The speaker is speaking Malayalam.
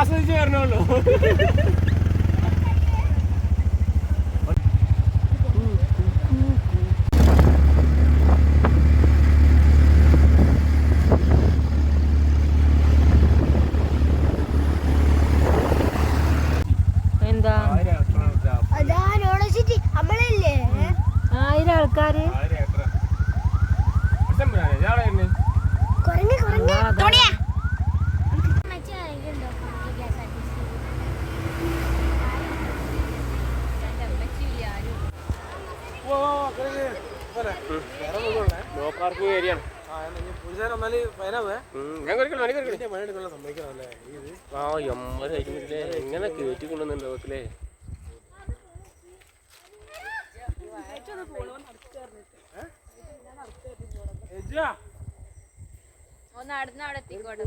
ആസ്വദിച്ച് വരണുള്ളൂ. എന്താ? ആയിരം ആൾക്കാര്. നോ പാർക്കിംഗ് ഏരിയ ആണ് ഞാൻ കഴിക്കണം എനിക്ക് കഴിക്കണം ആ എങ്ങനെ കയറ്റി കൊണ്ടുവന്നുണ്ടോ വീട്ടിലെ ഒന്ന് അടുത്ത് അവിടെ എത്തിക്കോട്ടെ.